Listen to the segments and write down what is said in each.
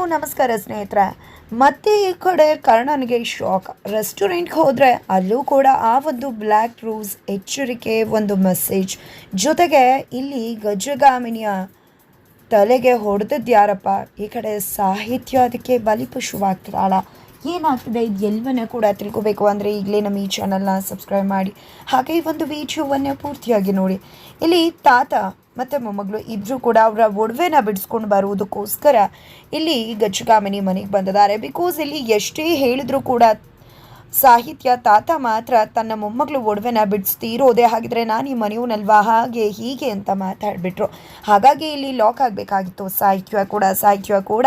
Hello ನಮಸ್ಕಾರ ಸ್ನೇಹಿತರೆ. ಮತ್ತೆ ಈ ಕಡೆ ಕರ್ಣನಿಗೆ ಶಾಕ್ ರೆಸ್ಟೋರೆಂಟ್ಗೆ ಹೋದರೆ ಅಲ್ಲೂ ಕೂಡ ಆ ಒಂದು ಬ್ಲ್ಯಾಕ್ ರೂಸ್ ಎಚ್ಚರಿಕೆ ಒಂದು ಮೆಸೇಜ್ ಜೊತೆಗೆ ಇಲ್ಲಿ ಗಜಗಾಮಿನಿಯ ತಲೆಗೆ ಹೊಡೆದದ್ದು ಯಾರಪ್ಪ? ಈ ಕಡೆ ಸಾಹಿತ್ಯ ಅದಕ್ಕೆ ಬಲಿಪಶುವಾಗ್ತಿದ್ದಾಳ ಏನಾಗ್ತದೆ? ಇದು ಎಲ್ಲವನ್ನ ಕೂಡ ತಿಳ್ಕೋಬೇಕು ಅಂದರೆ ಈಗಲೇ ನಮ್ಮ ಈ ಚಾನಲ್ನ ಸಬ್ಸ್ಕ್ರೈಬ್ ಮಾಡಿ. ಹಾಗೆ ಈ ಒಂದು ವಿಡಿಯೋವನ್ನು ಪೂರ್ತಿಯಾಗಿ ನೋಡಿ. ಇಲ್ಲಿ ತಾತ ಮತ್ತು ಮೊಮ್ಮಗಳು ಇಬ್ಬರು ಕೂಡ ಅವರ ಒಡವೆನ ಬಿಡಿಸ್ಕೊಂಡು ಬರುವುದಕ್ಕೋಸ್ಕರ ಇಲ್ಲಿ ಗಚ್ಚುಗಾಮಿನಿ ಮನೆಗೆ ಬಂದಿದ್ದಾರೆ. ಬಿಕಾಸ್ ಇಲ್ಲಿ ಎಷ್ಟೇ ಹೇಳಿದರೂ ಕೂಡ ಸಾಹಿತ್ಯ ತಾತ ಮಾತ್ರ ತನ್ನ ಮೊಮ್ಮಗಳು ಒಡವೆನ ಬಿಡಿಸ್ತೀರೋದೆ ಹಾಗಿದ್ರೆ ನಾನು ಈ ಮನೆಯವನಲ್ವಾ ಹಾಗೆ ಹೀಗೆ ಅಂತ ಮಾತಾಡಿಬಿಟ್ರು. ಹಾಗಾಗಿ ಇಲ್ಲಿ ಲಾಕ್ ಆಗಬೇಕಾಗಿತ್ತು. ಸಾಹಿತ್ಯ ಕೂಡ ಸಾಹಿತ್ಯ ಕೂಡ.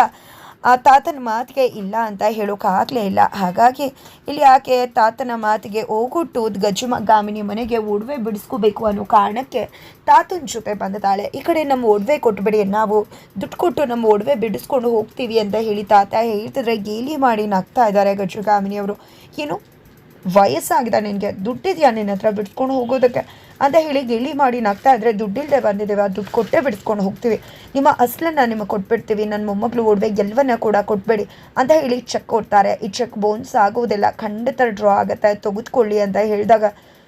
ತಾತನ ಮಾತಿಗೆ ಇಲ್ಲ ಅಂತ ಹೇಳೋಕ್ಕಾಗಲೇ ಇಲ್ಲ. ಹಾಗಾಗಿ ಇಲ್ಲಿ ಆಕೆ ತಾತನ ಮಾತಿಗೆ ಹೋಗುಟ್ಟು ಗಜಮ ಗಾಮಿನಿ ಮನೆಗೆ ಒಡವೆ ಬಿಡಿಸ್ಕೋಬೇಕು ಅನ್ನೋ ಕಾರಣಕ್ಕೆ ತಾತನ ಜೊತೆ ಬಂದಿದ್ದಾಳೆ. ಈ ಕಡೆ ನಮ್ಮ ಒಡವೆ ಕೊಟ್ಬಿಡಿ, ನಾವು ದುಡ್ಡು ಕೊಟ್ಟು ನಮ್ಮ ಒಡವೆ ಬಿಡಿಸ್ಕೊಂಡು ಹೋಗ್ತೀವಿ ಅಂತ ಹೇಳಿ ತಾತ ಹೇಳ್ತಿದ್ರೆ ಗೇಲಿ ಮಾಡಿ ನಗ್ತಾ ಇದ್ದಾರೆ ಗಜಗಾಮಿನಿಯವರು ಏನು? ವಯಸ್ಸಾಗಿದೆ ನಿನಗೆ, ದುಡ್ಡಿದೆಯಾ ನಿನ್ನ ಹತ್ರ ಬಿಡಿಸ್ಕೊಂಡು ಹೋಗೋದಕ್ಕೆ? ಅಂತ ಹೇಳಿ ಗಿಳಿ ಮಾಡಿ ನಗ್ತಾ ಇದ್ರೆ ದುಡ್ಡಿಲ್ಲದೆ ಬಂದಿದ್ದೇವೆ ಆ ದುಡ್ಡು ಕೊಟ್ಟೆ ಬಿಡಿಸ್ಕೊಂಡು ಹೋಗ್ತೀವಿ. ನಿಮ್ಮ ಅಸ್ಲನ್ನ ನಿಮಗೆ ಕೊಟ್ಬಿಡ್ತೀವಿ ನನ್ನ ಮೊಮ್ಮಗಳು ಒಡವೆ ಎಲ್ಲವನ್ನ ಕೂಡ ಕೊಟ್ಬೇಡಿ ಅಂತ ಹೇಳಿ ಚೆಕ್ ಕೊಡ್ತಾರೆ. ಈ ಚೆಕ್ ಬೋನ್ಸ್ ಆಗೋದಿಲ್ಲ, ಖಂಡಿತ ಡ್ರಾ ಆಗುತ್ತೆ, ತೆಗೆದುಕೊಳ್ಳಿ ಅಂತ ಹೇಳಿದಾಗ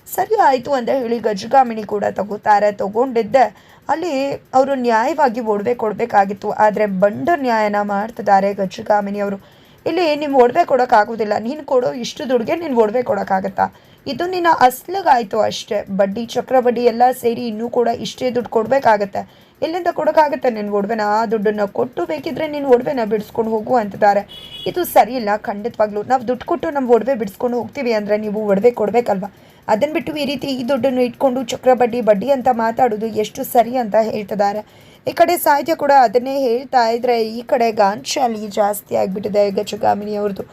ಸರಿ ಆಯಿತು ಅಂತ ಹೇಳಿ ಗಜಗಾಮಿಣಿ ಕೂಡ ತಗೋತಾರೆ. ತಗೊಂಡಿದ್ದೆ, ಅಲ್ಲಿ ಅವರು ನ್ಯಾಯವಾಗಿ ಒಡವೆ ಕೊಡಬೇಕಾಗಿತ್ತು. ಆದರೆ ಬಂಡ ನ್ಯಾಯನ ಮಾಡ್ತಿದ್ದಾರೆ ಗಜಗಾಮಿನಿ ಅವರು. ಇಲ್ಲಿ ನೀವು ಒಡವೆ ಕೊಡೋಕ್ಕಾಗೋದಿಲ್ಲ ನೀನು ಕೊಡೋ ಇಷ್ಟು ದುಡ್ಡಿಗೆ ನೀನು ಒಡವೆ ಕೊಡೋಕ್ಕಾಗತ್ತಾ ಇದು ನಿನ್ನ ಅಸ್ಲಿಗಾಯಿತು ಅಷ್ಟೇ. ಬಡ್ಡಿ ಚಕ್ರ ಬಡ್ಡಿ ಎಲ್ಲ ಸೇರಿ ಇನ್ನೂ ಕೂಡ ಇಷ್ಟೇ ದುಡ್ಡು ಕೊಡಬೇಕಾಗತ್ತೆ. ಎಲ್ಲಿಂದ ಕೊಡೋಕ್ಕಾಗತ್ತೆ ನಿನ್ನ ಒಡವೆನ? ಆ ದುಡ್ಡನ್ನು ಕೊಟ್ಟು ಬೇಕಿದ್ರೆ ನೀನು ಒಡವೆನ ಬಿಡಿಸ್ಕೊಂಡು ಹೋಗು ಅಂತಿದ್ದಾರೆ. ಇದು ಸರಿ ಇಲ್ಲ. ಖಂಡಿತವಾಗ್ಲೂ ನಾವು ದುಡ್ಡು ಕೊಟ್ಟು ನಮ್ಮ ಒಡವೆ ಬಿಡಿಸ್ಕೊಂಡು ಹೋಗ್ತೀವಿ ಅಂದರೆ ನೀವು ಒಡವೆ ಕೊಡಬೇಕಲ್ವಾ? ಅದನ್ನು ಬಿಟ್ಟು ಈ ರೀತಿ ಈ ದುಡ್ಡನ್ನು ಇಟ್ಕೊಂಡು ಚಕ್ರ ಬಡ್ಡಿ ಬಡ್ಡಿ ಅಂತ ಮಾತಾಡೋದು ಎಷ್ಟು ಸರಿ ಅಂತ ಹೇಳ್ತಿದ್ದಾರೆ. ಈ ಕಡೆ ಸಾಹಿತ್ಯ ಕೂಡ ಅದನ್ನೇ ಹೇಳ್ತಾ ಇದ್ರೆ ಈ ಕಡೆ ಗಾಂಚಾಲಿ ಜಾಸ್ತಿ ಆಗಿಬಿಟ್ಟಿದೆ ಗಜಗಾಮಿನಿ ಅವ್ರದ್ದು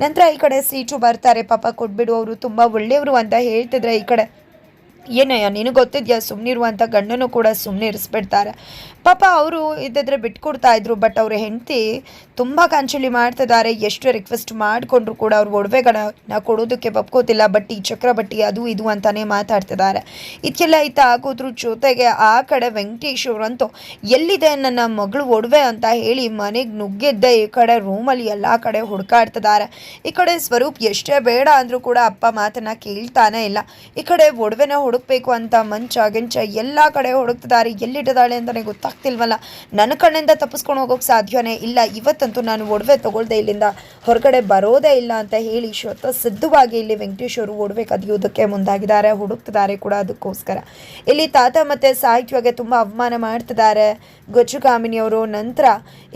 ನಂತರ ಈ ಕಡೆ ಸೀಟು ಬರ್ತಾರೆ, ಪಾಪ ಕೊಟ್ಬಿಡು ಅವರು ತುಂಬ ಒಳ್ಳೆಯವರು ಅಂತ ಹೇಳ್ತಿದ್ರೆ ಈ ಕಡೆ. ಏನಯ್ಯ ನಿನಗೆ ಗೊತ್ತಿದ್ಯಾ ಸುಮ್ಮನಿರುವಂಥ ಗಂಡನೂ ಕೂಡ ಸುಮ್ಮನೆ ಇರಿಸ್ಬಿಡ್ತಾರೆ ಪಾಪ ಅವರು ಇದ್ದಿದ್ರೆ ಬಿಟ್ಕೊಡ್ತಾ ಇದ್ರು ಬಟ್ ಅವ್ರ ಹೆಂಡತಿ ತುಂಬ ಮಾಡ್ತಾ ಮಾಡ್ತಿದ್ದಾರೆ. ಎಷ್ಟು ರಿಕ್ವೆಸ್ಟ್ ಮಾಡಿಕೊಂಡ್ರು ಕೂಡ ಅವ್ರ ಒಡವೆಗಳನ್ನ ಕೊಡೋದಕ್ಕೆ ಒಪ್ಕೋತಿಲ್ಲ ಬಟ್ಟಿ ಚಕ್ರ ಬಟ್ಟಿ ಅದು ಇದು ಅಂತಾನೆ ಮಾತಾಡ್ತಿದ್ದಾರೆ. ಇದಕ್ಕೆಲ್ಲ ಈತ ಆಗೋದ್ರ ಜೊತೆಗೆ ಆ ಕಡೆ ವೆಂಕಟೇಶ್ ಅವರಂತೂ, ಎಲ್ಲಿದೆ ನನ್ನ ಮಗಳು ಒಡವೆ? ಅಂತ ಹೇಳಿ ಮನೆಗೆ ನುಗ್ಗಿದ್ದೆ. ಈ ಕಡೆ ರೂಮಲ್ಲಿ ಎಲ್ಲ ಕಡೆ ಹುಡುಕಾಡ್ತಿದ್ದಾರೆ. ಈ ಕಡೆ ಸ್ವರೂಪ್, ಎಷ್ಟೇ ಬೇಡ ಅಂದರೂ ಕೂಡ ಅಪ್ಪ ಮಾತನ್ನ ಕೇಳ್ತಾನೆ ಇಲ್ಲ. ಈ ಕಡೆ ಒಡವೆನ ಹುಡುಕ್ಬೇಕು ಅಂತ ಮಂಚ ಗಿಂಚ ಎಲ್ಲ ಕಡೆ ಹುಡುಕ್ತಿದ್ದಾರೆ. ಎಲ್ಲಿಟ್ಟಿದ್ದಾಳೆ ಅಂತಲೇ ಗೊತ್ತಾಗ್ತಿಲ್ವಲ್ಲ ನನ್ನ ಕಣ್ಣಿಂದ ತಪ್ಪಿಸ್ಕೊಂಡು ಹೋಗೋಕೆ ಸಾಧ್ಯನೇ ಇಲ್ಲ. ಇವತ್ತಂತೂ ನಾನು ಒಡವೆ ತೊಗೊಳ್ದೆ ಇಲ್ಲಿಂದ ಹೊರಗಡೆ ಬರೋದೇ ಇಲ್ಲ ಅಂತ ಹೇಳಿ ಶ್ವತ ಸಿದ್ಧವಾಗಿ ಇಲ್ಲಿ ವೆಂಕಟೇಶ್ ಅವರು ಒಡವೆ ಕದಿಯೋದಕ್ಕೆ ಮುಂದಾಗಿದ್ದಾರೆ. ಹುಡುಕ್ತಿದ್ದಾರೆ ಕೂಡ ಅದಕ್ಕೋಸ್ಕರ. ಇಲ್ಲಿ ತಾತ ಮತ್ತು ಸಾಹಿತ್ಯವಾಗಿ ತುಂಬ ಅವಮಾನ ಮಾಡ್ತಿದ್ದಾರೆ. ಗಜುಗಾಮಿನಿಯವರು ನಂತರ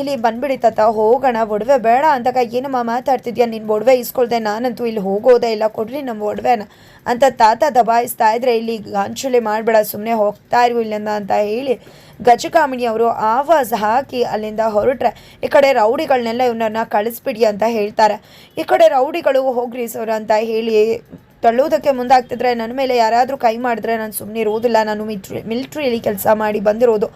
ಇಲ್ಲಿ ಬಂದ್ಬಿಡಿ ತಾತ, ಹೋಗೋಣ. ಒಡವೆ ಬೇಡ ಅಂದಾಗ, ಏನಮ್ಮ ಮಾತಾಡ್ತಿದ್ಯಾ? ನಿನ್ನ ಒಡವೆ ಇಸ್ಕೊಳ್ದೆ ನಾನಂತೂ ಇಲ್ಲಿ ಹೋಗೋದೇ ಇಲ್ಲ. ಕೊಡ್ರಿ ನಮ್ಮ ಒಡವೆನ ಅಂತ ತಾತ ದಬಾಯಿಸ್ತಾ ಇದ್ರೆ ಇಲ್ಲಿ ಗಾಂಚುಲಿ ಮಾಡಬೇಡ ಸುಮ್ಮನೆ ಹೋಗ್ತಾ ಇರು ಇಲ್ಲಿಂದ ಅಂತ ಹೇಳಿ ಗಜಕಾಮಿಣಿ ಅವರು ಆವಾಜ್ ಹಾಕಿ ಅಲ್ಲಿಂದ ಹೊರಟ್ರೆ, ಈ ಕಡೆ ರೌಡಿಗಳನ್ನೆಲ್ಲ ಇವನನ್ನ ಕಳಿಸ್ಬಿಡಿ ಅಂತ ಹೇಳ್ತಾರೆ. ಈ ಕಡೆ ರೌಡಿಗಳು ಹೋಗ್ರಿ ಸರ್ ಅಂತ ಹೇಳಿ ತಳ್ಳುವುದಕ್ಕೆ ಮುಂದಾಗ್ತಿದ್ರೆ, ನನ್ನ ಮೇಲೆ ಯಾರಾದರೂ ಕೈ ಮಾಡಿದ್ರೆ ನಾನು ಸುಮ್ಮನೆ ಇರುವುದಿಲ್ಲ. ನಾನು ಮಿಲ್ಟ್ರಿ, ಮಿಲ್ಟ್ರಿಯಲ್ಲಿ ಕೆಲಸ ಮಾಡಿ ಬಂದಿರೋದು.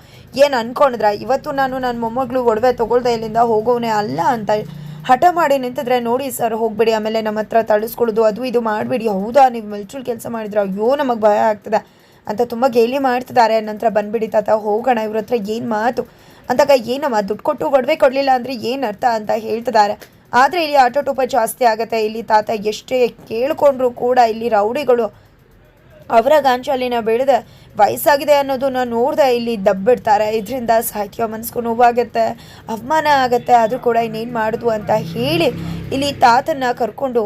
ಏನು ಅನ್ಕೊಂಡ್ರೆ ಇವತ್ತು ನಾನು ನನ್ನ ಮೊಮ್ಮಗಳು ಒಡವೆ ತೊಗೊಳ್ದೆ ಇಲ್ಲಿಂದ ಹೋಗೋವನೇ ಅಲ್ಲ ಅಂತ ಹಠ ಮಾಡಿ ನಿಂತಿದ್ರೆ, ನೋಡಿ ಸರ್, ಹೋಗ್ಬಿಡಿ. ಆಮೇಲೆ ನಮ್ಮ ಹತ್ರ ತಳಿಸ್ಕೊಳ್ಳೋದು ಅದು ಇದು ಮಾಡಿಬಿಡಿ. ಹೌದಾ? ನೀವು ಮಿಲ್ಟ್ರಿ ಕೆಲಸ ಮಾಡಿದ್ರೆ ಅಯ್ಯೋ, ನಮಗೆ ಭಯ ಆಗ್ತದೆ. ಅಂತ ತುಂಬ ಗೇಲಿ ಮಾಡ್ತಿದ್ದಾರೆ. ನಂತರ ಬಂದ್ಬಿಡಿ ತಾತ, ಹೋಗೋಣ, ಇವ್ರ ಹತ್ರ ಏನು ಮಾತು? ಅಂದಾಗ ಏನಮ್ಮ, ದುಡ್ಡು ಕೊಟ್ಟು ಒಡವೆ ಕೊಡಲಿಲ್ಲ ಅಂದರೆ ಏನು ಅರ್ಥ ಅಂತ ಹೇಳ್ತಿದ್ದಾರೆ. ಆದರೆ ಇಲ್ಲಿ ಆಟೋ ಆಟೋಟೋಪ ಜಾಸ್ತಿ ಆಗುತ್ತೆ. ಇಲ್ಲಿ ತಾತ ಎಷ್ಟೇ ಕೇಳಿಕೊಂಡ್ರು ಕೂಡ ಇಲ್ಲಿ ರೌಡಿಗಳು ಅವರ ಗಾಂಚಾಲಿನ ಬೆಳೆದ ವಯಸ್ಸಾಗಿದೆ ಅನ್ನೋದನ್ನ ನೋಡಿದೆ ಇಲ್ಲಿ ದಬ್ಬಿಡ್ತಾರೆ. ಇದರಿಂದ ಸಾಹಿತ್ಯ ಮನಸ್ಸು ನೋವಾಗುತ್ತೆ, ಅವಮಾನ ಆಗುತ್ತೆ. ಆದರೂ ಕೂಡ ಇನ್ನೇನು ಮಾಡೋದು ಅಂತ ಹೇಳಿ ಇಲ್ಲಿ ತಾತನ್ನ ಕರ್ಕೊಂಡು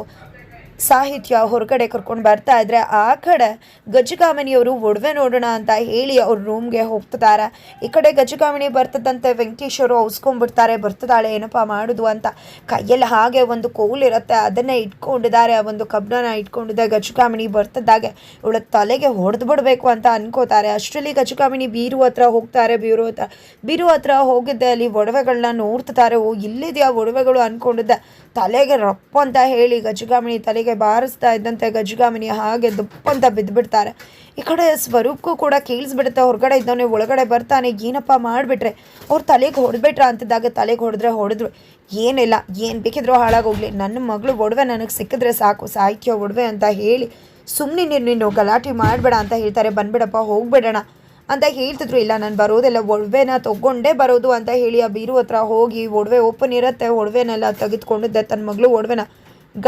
ಸಾಹಿತ್ಯ ಹೊರಗಡೆ ಕರ್ಕೊಂಡು ಬರ್ತಾ ಇದ್ರೆ ಆ ಕಡೆ ಗಜಗಾಮಿನಿಯವರು ಒಡವೆ ನೋಡೋಣ ಅಂತ ಹೇಳಿ ಅವ್ರ ರೂಮ್ಗೆ ಹೋಗ್ತಿದ್ದಾರೆ ಈ ಕಡೆ ಗಜಗಾಮಿನಿ ಬರ್ತದಂತೆ ವೆಂಕಟೇಶ್ ಅವರು ಔಸ್ಕೊಂಡ್ಬಿಡ್ತಾರೆ ಬರ್ತದಾಳೆ ಏನಪ್ಪ ಮಾಡೋದು ಅಂತ. ಕೈಯಲ್ಲಿ ಹಾಗೆ ಒಂದು ಕೋಲಿರುತ್ತೆ ಅದನ್ನೇ ಇಟ್ಕೊಂಡಿದ್ದಾರೆ, ಆ ಒಂದು ಕಬ್ಬನ ಇಟ್ಕೊಂಡಿದ್ದೆ ಗಜಗಾಮಿನಿ ಬರ್ತದಾಗೆ ಇವಳ ತಲೆಗೆ ಹೊಡೆದು ಬಿಡಬೇಕು ಅಂತ ಅನ್ಕೋತಾರೆ. ಅಷ್ಟರಲ್ಲಿ ಗಜಗಾಮಿನಿ ಬೀರು ಹತ್ರ ಹೋಗ್ತಾರೆ, ಬೀರು ಹತ್ರ. ಬೀರು ಹತ್ರ ಹೋಗಿದ್ದೆ, ಅಲ್ಲಿ ಒಡವೆಗಳನ್ನ ನೋಡ್ತಿದ್ದಾರೆ ಓ, ಇಲ್ಲಿದೆಯಾ ಒಡವೆಗಳು ಅನ್ಕೊಂಡಿದ್ದೆ. ತಲೆಗೆ ರಪ್ಪ ಅಂತ ಹೇಳಿ ಗಜಗಾಮಿಣಿ ತಲೆಗೆ ಬಾರಿಸ್ತಾ ಇದ್ದಂತೆ ಗಜಗಾಮಿಣಿ ಹಾಗೆ ದುಪ್ಪ ಅಂತ ಬಿದ್ದುಬಿಡ್ತಾರೆ ಈ ಕಡೆ ಸ್ವರೂಪಕ್ಕೂ ಕೂಡ ಕೇಳಿಸ್ಬಿಡುತ್ತೆ. ಹೊರಗಡೆ ಇದ್ದವನೇ ಒಳಗಡೆ ಬರ್ತಾನೆ. ಏನಪ್ಪ ಮಾಡಿಬಿಟ್ರೆ? ಅವ್ರು ತಲೆಗೆ ಹೊಡೆಬಿಟ್ರ ಅಂತಿದ್ದಾಗ ತಲೆಗೆ ಹೊಡೆದ್ರೆ ಹೊಡೆದ್ರು. ಏನಿಲ್ಲ, ಏನು ಬೇಕಿದ್ರೂ ಹಾಳಾಗೋಗ್ಲಿ. ನನ್ನ ಮಗಳು ಒಡವೆ ನನಗೆ ಸಿಕ್ಕಿದ್ರೆ ಸಾಕು. ಸಾಹಿತ್ಯ ಒಡವೆ ಅಂತ ಹೇಳಿ ಸುಮ್ಮನೆ ನೀನು ನೀನು ಗಲಾಟೆ ಮಾಡಬೇಡ ಅಂತ ಹೇಳ್ತಾರೆ. ಬಂದ್ಬಿಡಪ್ಪ, ಹೋಗ್ಬಿಡೋಣ. ಅಂತ ಹೇಳ್ತಿದ್ರು. ಇಲ್ಲ, ನಾನು ಬರೋದೆಲ್ಲ, ಒಡವೆನ ತೊಗೊಂಡೇ ಬರೋದು ಅಂತ ಹೇಳಿ ಆ ಬೀರು ಹತ್ರ ಹೋಗಿ ಒಡವೆ ಓಪನ್ ಇರುತ್ತೆ, ಒಡವೆನೆಲ್ಲ ತೆಗೆದುಕೊಂಡಿದ್ದೆ. ತನ್ನ ಮಗಳು ಒಡವೆನ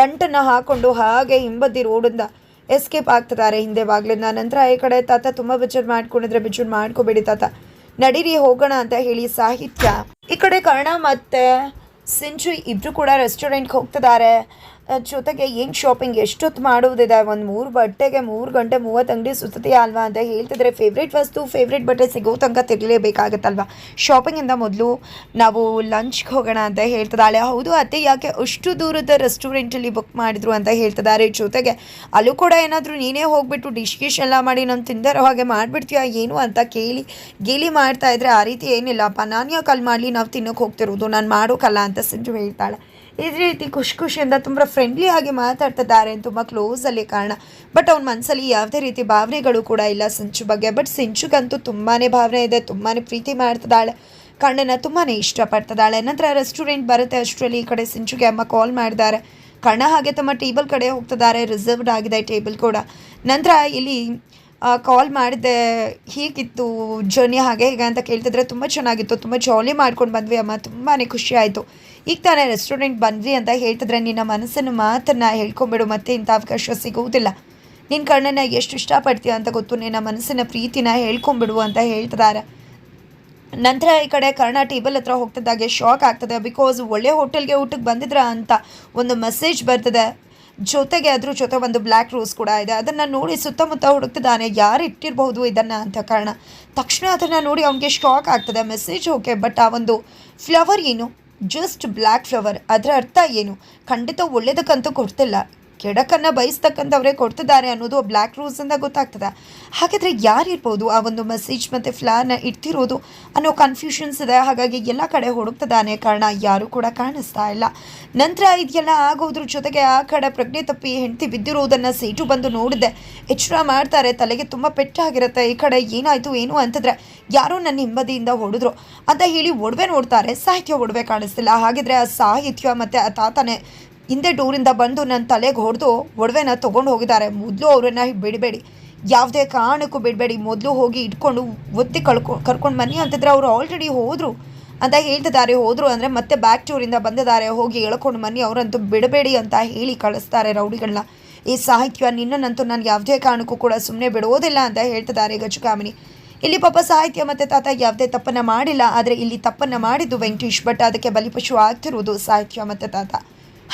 ಗಂಟನ್ನು ಹಾಕ್ಕೊಂಡು ಹಾಗೆ ಹಿಂಬದಿ ರೋಡಿಂದ ಎಸ್ಕೇಪ್ ಆಗ್ತಿದ್ದಾರೆ. ಹಿಂದೆ ಬಾಗ್ಲಿಂದ ನಂತರ ಈ ಕಡೆ ತಾತ ತುಂಬ ಬಿಚ್ಚರ್ ಮಾಡ್ಕೊಂಡಿದ್ರೆ ಬಿಚ್ಚರ್ ಮಾಡ್ಕೋಬೇಡಿ ತಾತ, ನಡೀರಿ, ಹೋಗೋಣ ಅಂತ ಹೇಳಿ ಸಾಹಿತ್ಯ. ಈ ಕಡೆ ಕರ್ಣ ಮತ್ತೆ ಸಿಂಚು ಇಬ್ಬರು ಕೂಡ ರೆಸ್ಟೋರೆಂಟ್ಗೆ ಹೋಗ್ತಿದ್ದಾರೆ. ಜೊತೆಗೆ ಏನು ಶಾಪಿಂಗ್ ಎಷ್ಟೊತ್ತು ಮಾಡುವುದಿದೆ? ಒಂದು ಮೂರು ಬಟ್ಟೆಗೆ ಮೂರು ಗಂಟೆ ಮೂವತ್ತು ಅಂಗಡಿ ಸುತ್ತೀಯಾ ಅಲ್ವಾ ಅಂತ ಹೇಳ್ತಿದ್ರೆ ಫೇವ್ರೇಟ್ ವಸ್ತು ಫೇವ್ರೇಟ್ ಬಟ್ಟೆ ಸಿಗೋ ತನಕ ತಿರ್ಲೇಬೇಕಾಗತ್ತಲ್ವಾ ಶಾಪಿಂಗಿಂದ ಮೊದಲು ನಾವು ಲಂಚ್ಗೆ ಹೋಗೋಣ ಅಂತ ಹೇಳ್ತಿದ್ದಾಳೆ. ಹೌದು ಅತ್ತೆ, ಯಾಕೆ ಅಷ್ಟು ದೂರದ ರೆಸ್ಟೋರೆಂಟಲ್ಲಿ ಬುಕ್ ಮಾಡಿದ್ರು ಅಂತ ಹೇಳ್ತಿದ್ದಾರೆ. ಜೊತೆಗೆ ಅಲ್ಲೂ ಕೂಡ ಏನಾದರೂ ನೀನೇ ಹೋಗ್ಬಿಟ್ಟು ಡಿಶ್ ಗಿಶ್ ಎಲ್ಲ ಮಾಡಿ ನಾನು ತಿಂದರೋ ಹಾಗೆ ಮಾಡಿಬಿಡ್ತೀಯಾ ಏನು ಅಂತ ಕೇಳಿ, ಗೇಲಿ ಮಾಡ್ತಾ ಇದ್ರೆ ಆ ರೀತಿ ಏನಿಲ್ಲಪ್ಪ. ನಾನು ಯಾಕೆ ಅಲ್ಲಿ ಮಾಡಲಿ? ನಾವು ತಿನ್ನೋಕೆ ಹೋಗ್ತಿರೋದು. ನಾನು ಮಾಡೋಕಲ್ಲ ಅಂತ ಸಿಂಜು ಹೇಳ್ತಾಳೆ. ಇದೇ ರೀತಿ ಖುಷಿ ಖುಷಿಯಿಂದ ತುಂಬ ಫ್ರೆಂಡ್ಲಿ ಆಗಿ ಮಾತಾಡ್ತಿದ್ದಾರೆ ತುಂಬ ಕ್ಲೋಸಲ್ಲಿ ಕಾರಣ. ಬಟ್ ಅವ್ನ ಮನಸ್ಸಲ್ಲಿ ಯಾವುದೇ ರೀತಿ ಭಾವನೆಗಳು ಕೂಡ ಇಲ್ಲ ಸಿಂಚು ಬಗ್ಗೆ. ಬಟ್ ಸಿಂಚುಗಂತೂ ತುಂಬಾ ಭಾವನೆ ಇದೆ ತುಂಬಾ ಪ್ರೀತಿ ಮಾಡ್ತಿದ್ದಾಳೆ. ಕಣ್ಣನ್ನು ತುಂಬಾ ಇಷ್ಟಪಡ್ತಿದ್ದಾಳೆ. ನಂತರ ರೆಸ್ಟೋರೆಂಟ್ ಬರುತ್ತೆ, ಅಷ್ಟರಲ್ಲಿ ಈ ಕಡೆ ಸಿಂಚುಗೆ ಅಮ್ಮ ಕಾಲ್ ಮಾಡಿದ್ದಾರೆ ಕಣ್ಣ ಹಾಗೆ ತಮ್ಮ ಟೇಬಲ್ ಕಡೆ ಹೋಗ್ತಿದ್ದಾರೆ ರಿಸರ್ವ್ಡ್ ಆಗಿದೆ ಟೇಬಲ್ ಕೂಡ. ನಂತರ ಇಲ್ಲಿ ಕಾಲ್ ಮಾಡಿದೆ ಹೀಗಿತ್ತು ಜರ್ನಿ ಹಾಗೆ ಹೀಗೆ ಅಂತ ಕೇಳ್ತಿದ್ರೆ ತುಂಬ ಚೆನ್ನಾಗಿತ್ತು, ತುಂಬ ಜಾಲಿ ಮಾಡ್ಕೊಂಡು ಬಂದ್ವಿ ಅಮ್ಮ ತುಂಬಾ ಖುಷಿ ಆಯಿತು. ಈಗ ತಾನೇ ರೆಸ್ಟೋರೆಂಟ್ ಬಂದ್ರಿ ಅಂತ ಹೇಳ್ತಿದ್ರೆ ನಿನ್ನ ಮನಸ್ಸನ್ನು ಮಾತನ್ನು ಹೇಳ್ಕೊಂಬಿಡು, ಮತ್ತೆ ಇಂಥ ಅವಕಾಶ ಸಿಗುವುದಿಲ್ಲ. ನಿನ್ನ ಕಣ್ಣನ್ನು ಎಷ್ಟು ಇಷ್ಟಪಡ್ತೀಯ ಅಂತ ಗೊತ್ತು, ನಿನ್ನ ಮನಸ್ಸಿನ ಪ್ರೀತಿನ ಹೇಳ್ಕೊಂಬಿಡು ಅಂತ ಹೇಳ್ತಿದ್ದಾರೆ. ನಂತರ ಈ ಕಡೆ ಕರ್ಣ ಟೇಬಲ್ ಹತ್ರ ಹೋಗ್ತಿದ್ದಾಗೆ ಶಾಕ್ ಆಗ್ತದೆ ಬಿಕಾಸ್ ಒಳ್ಳೆ ಹೋಟೆಲ್ಗೆ ಊಟಕ್ಕೆ ಬಂದಿದ್ರ ಅಂತ ಒಂದು ಮೆಸೇಜ್ ಬರ್ತದೆ. ಜೊತೆಗೆ ಅದ್ರ ಜೊತೆ ಒಂದು ಬ್ಲ್ಯಾಕ್ ರೋಸ್ ಕೂಡ ಇದೆ. ಅದನ್ನು ನೋಡಿ ಸುತ್ತಮುತ್ತ ಹುಡುಕ್ತಿದ್ದಾನೆ, ಯಾರು ಇಟ್ಟಿರಬಹುದು ಇದನ್ನು ಅಂತ ಕಾರಣ. ತಕ್ಷಣ ಅದನ್ನು ನೋಡಿ ಅವನಿಗೆ ಶಾಕ್ ಆಗ್ತದೆ ಮೆಸೇಜ್ ಓಕೆ ಬಟ್ ಆ ಒಂದು ಫ್ಲವರ್ ಏನು? ಜಸ್ಟ್ ಬ್ಲ್ಯಾಕ್ ಫ್ಲವರ್ ಅದರ ಅರ್ಥ ಏನು? ಖಂಡಿತ ಒಳ್ಳೇದಕ್ಕಂತೂ ಕೊಡ್ತಿಲ್ಲ. ಕೆಡಕನ್ನು ಬಯಸ್ತಕ್ಕಂಥವ್ರೆ ಕೊಡ್ತಿದ್ದಾರೆ ಅನ್ನೋದು ಬ್ಲ್ಯಾಕ್ ರೋಸಿಂದ ಗೊತ್ತಾಗ್ತದೆ. ಹಾಗಾದರೆ ಯಾರಿರ್ಬೋದು ಆ ಒಂದು ಮೆಸೇಜ್ ಮತ್ತು ಫ್ಲಾನ ಇಡ್ತಿರೋದು ಅನ್ನೋ ಕನ್ಫ್ಯೂಷನ್ಸ್ ಇದೆ. ಹಾಗಾಗಿ ಎಲ್ಲ ಕಡೆ ಹುಡುಕ್ತಿದ್ದಾನೆ. ಕಾರಣ ಯಾರೂ ಕೂಡ ಕಾಣಿಸ್ತಾ ಇಲ್ಲ. ನಂತರ ಇದೆಲ್ಲ ಆಗೋದ್ರ ಜೊತೆಗೆ ಆ ಕಡೆ ಪ್ರಜ್ಞೆ ತಪ್ಪಿ ಹೆಂಡತಿ ಬಿದ್ದಿರೋದನ್ನು ಸೀಟು ಬಂದು ನೋಡಿದೆ. ಎಚ್ಚರ ಮಾಡ್ತಾರೆ. ತಲೆಗೆ ತುಂಬ ಪೆಟ್ಟಾಗಿರುತ್ತೆ ಈ ಕಡೆ ಏನಾಯಿತು, ಏನು ಅಂತಂದರೆ ಯಾರೋ ನನ್ನ ಹಿಂಬದಿಯಿಂದ ಹೊಡೆದ್ರು. ಅಂತ ಹೇಳಿ ಒಡವೆ ನೋಡ್ತಾರೆ. ಸಾಹಿತ್ಯ ಒಡವೆ ಕಾಣಿಸ್ತಿಲ್ಲ. ಹಾಗಿದ್ರೆ ಆ ಸಾಹಿತ್ಯ ಮತ್ತು ಆ ತಾತನೇ ಹಿಂದೆ ಡೋರಿಂದ ಬಂದು ನನ್ನ ತಲೆಗೆ ಹೊಡೆದು ಒಡವೆನ ತೊಗೊಂಡು ಹೋಗಿದ್ದಾರೆ. ಮೊದಲು ಅವರನ್ನು ಬಿಡಬೇಡಿ. ಯಾವುದೇ ಕಾರಣಕ್ಕೂ ಬಿಡಬೇಡಿ. ಮೊದಲು ಹೋಗಿ ಇಟ್ಕೊಂಡು ಒತ್ತಿ ಕಳ್ಕೊ, ಕರ್ಕೊಂಡು ಬನ್ನಿ ಅಂತಿದ್ರೆ ಅವರು ಆಲ್ರೆಡಿ ಹೋದರು. ಅಂತ ಹೇಳ್ತಿದ್ದಾರೆ. ಹೋದರು ಅಂದರೆ ಮತ್ತೆ ಬ್ಯಾಕ್ ಟೂರಿಂದ ಬಂದಿದ್ದಾರೆ. ಹೋಗಿ ಎಳ್ಕೊಂಡು ಬನ್ನಿ, ಅವರಂತೂ ಬಿಡಬೇಡಿ ಅಂತ ಹೇಳಿ ಕಳಿಸ್ತಾರೆ ರೌಡಿಗಳನ್ನ. ಈ ಸಾಹಿತ್ಯ ನಿನ್ನನ್ನಂತೂ ನಾನು ಯಾವುದೇ ಕಾರಣಕ್ಕೂ ಕೂಡ ಸುಮ್ಮನೆ ಬಿಡೋದಿಲ್ಲ ಅಂತ ಹೇಳ್ತಿದ್ದಾರೆ ಗಜಕಾಮಿನಿ. ಇಲ್ಲಿ ಪಾಪ ಸಾಹಿತ್ಯ ಮತ್ತು ತಾತ ಯಾವುದೇ ತಪ್ಪನ್ನು ಮಾಡಿಲ್ಲ. ಆದರೆ ಇಲ್ಲಿ ತಪ್ಪನ್ನು ಮಾಡಿದ್ದು ವೆಂಕಟೇಶ್ ಬಟ್ ಅದಕ್ಕೆ ಬಲಿಪಶು ಆಗ್ತಿರುವುದು ಸಾಹಿತ್ಯ ಮತ್ತು ತಾತ.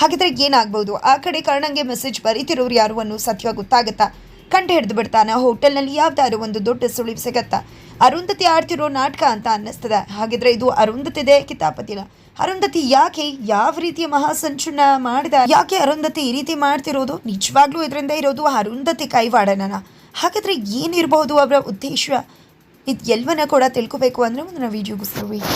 ಹಾಗಿದ್ರೆ ಏನಾಗ್ಬೋದು? ಆ ಕಡೆ ಕರ್ಣಂಗೆ ಮೆಸೇಜ್ ಬರೀತಿರೋರು ಯಾರು ಅನ್ನೋ ಸತ್ಯ ಗೊತ್ತಾಗುತ್ತಾ? ಕಂಡು ಹಿಡಿದು ಬಿಡ್ತಾನೆ. ಹೋಟೆಲ್ನಲ್ಲಿ ಯಾವ್ದಾದ್ರು ಒಂದು ದೊಡ್ಡ ಸುಳಿವು ಸಿಗತ್ತಾ? ಅರುಂಧತಿ ಆಡ್ತಿರೋ ನಾಟಕ ಅಂತ ಅನ್ನಿಸ್ತದೆ. ಹಾಗಿದ್ರೆ ಇದು ಅರುಂಧತಿದೆ ಕಿತಾಪತಿನ ಅರುಂಧತಿ ಯಾಕೆ ಯಾವ ರೀತಿಯ ಮಹಾಸಂಚುನ ಮಾಡಿದ? ಯಾಕೆ ಅರುಂಧತಿ ಈ ರೀತಿ ಮಾಡ್ತಿರೋದು? ನಿಜವಾಗ್ಲೂ ಇದರಿಂದ ಇರೋದು ಅರುಂಧತಿ ಕೈವಾಡನ ಹಾಗಾದ್ರೆ ಏನಿರಬಹುದು ಅವರ ಉದ್ದೇಶ? ಇದು ಎಲ್ಲವನ್ನ ಕೂಡ ತಿಳ್ಕೊಬೇಕು ಅಂದರೆ ಮುಂದಿನ ವೀಡಿಯೋಗೋಸ್ಕರ ವೇಟ್